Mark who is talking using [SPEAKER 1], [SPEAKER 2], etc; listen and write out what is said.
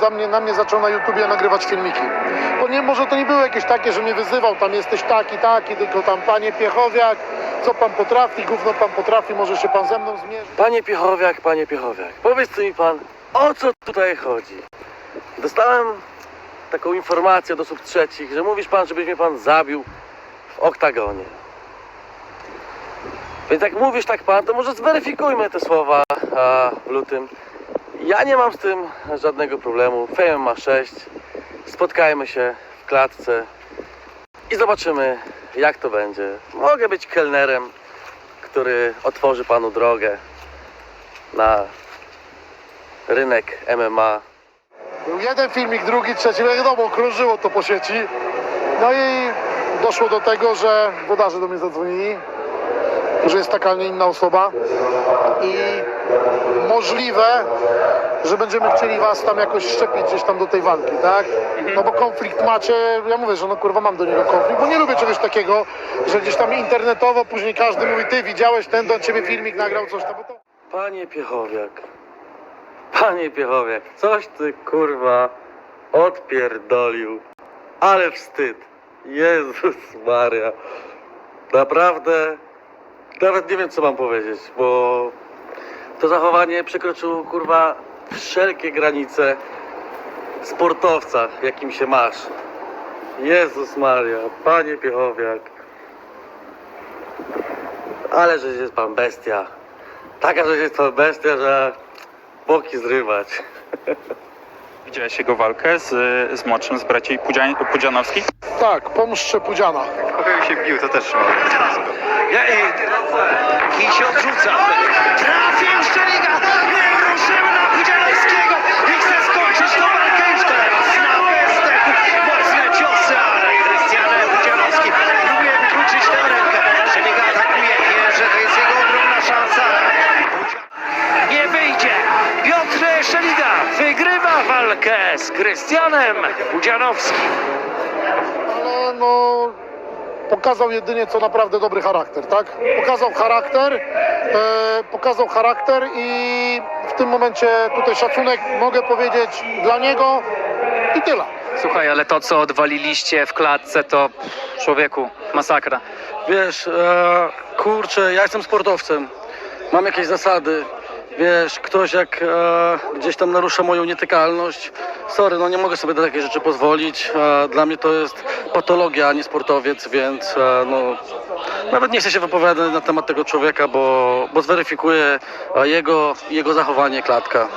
[SPEAKER 1] za mnie, na mnie zaczął na YouTubie nagrywać filmiki. Bo nie, może to nie były jakieś takie, że mnie wyzywał, tam jesteś taki, taki, tylko tam panie Piechowiak, co pan potrafi, gówno pan potrafi, może się pan ze mną zmierzyć.
[SPEAKER 2] Panie Piechowiak, panie Piechowiak, powiedz mi pan, o co tutaj chodzi? Dostałem taką informację od osób trzecich, że mówisz pan, żebyś mnie pan zabił w oktagonie. Więc jak mówisz tak pan, to może zweryfikujmy te słowa a, w lutym. Ja nie mam z tym żadnego problemu. Fame ma 6. Spotkajmy się w klatce i zobaczymy, jak to będzie. Mogę być kelnerem, który otworzy panu drogę na rynek MMA.
[SPEAKER 1] Był jeden filmik, drugi, trzeci, wiadomo, krążyło to po sieci. No i doszło do tego, że wodarze do mnie zadzwonili, że jest taka, a nie inna osoba i możliwe, że będziemy chcieli was tam jakoś szczepić gdzieś tam do tej walki, tak? No bo konflikt macie, ja mówię, że no kurwa mam do niego konflikt, bo nie lubię czegoś takiego, że gdzieś tam internetowo później każdy mówi, ty widziałeś, ten do ciebie filmik nagrał, coś tam, bo to...
[SPEAKER 2] Panie Piechowiak, panie Piechowiak, coś ty kurwa odpierdolił. Ale wstyd. Jezus Maria. Naprawdę, nawet nie wiem co mam powiedzieć, bo to zachowanie przekroczyło kurwa wszelkie granice sportowca, jakim się masz. Jezus Maria, panie Piechowiak. Ale że jest pan bestia. Taka, że jest to bestia, że boki zrywać.
[SPEAKER 3] Widziałeś jego walkę z, z młodszym, z braci Pudzian, Pudzianowskich?
[SPEAKER 1] Tak, pomszczę Pudziana.
[SPEAKER 4] Kogoś się bił, to też trzeba.
[SPEAKER 5] Ja, i, I się odrzuca. Trafił Szczeliga! Walkę z Krystianem Pudzianowskim.
[SPEAKER 1] ale no pokazał jedynie co naprawdę dobry charakter, tak? Pokazał charakter, e, pokazał charakter i w tym momencie tutaj szacunek mogę powiedzieć dla niego i tyle.
[SPEAKER 6] Słuchaj, ale to co odwaliliście w klatce to człowieku masakra.
[SPEAKER 2] Wiesz, e, kurczę, ja jestem sportowcem. Mam jakieś zasady. Wiesz, ktoś jak e, gdzieś tam narusza moją nietykalność, sorry, no nie mogę sobie na takie rzeczy pozwolić. E, dla mnie to jest patologia, a nie sportowiec, więc e, no, nawet nie chcę się wypowiadać na temat tego człowieka, bo, bo zweryfikuję e, jego, jego zachowanie klatka.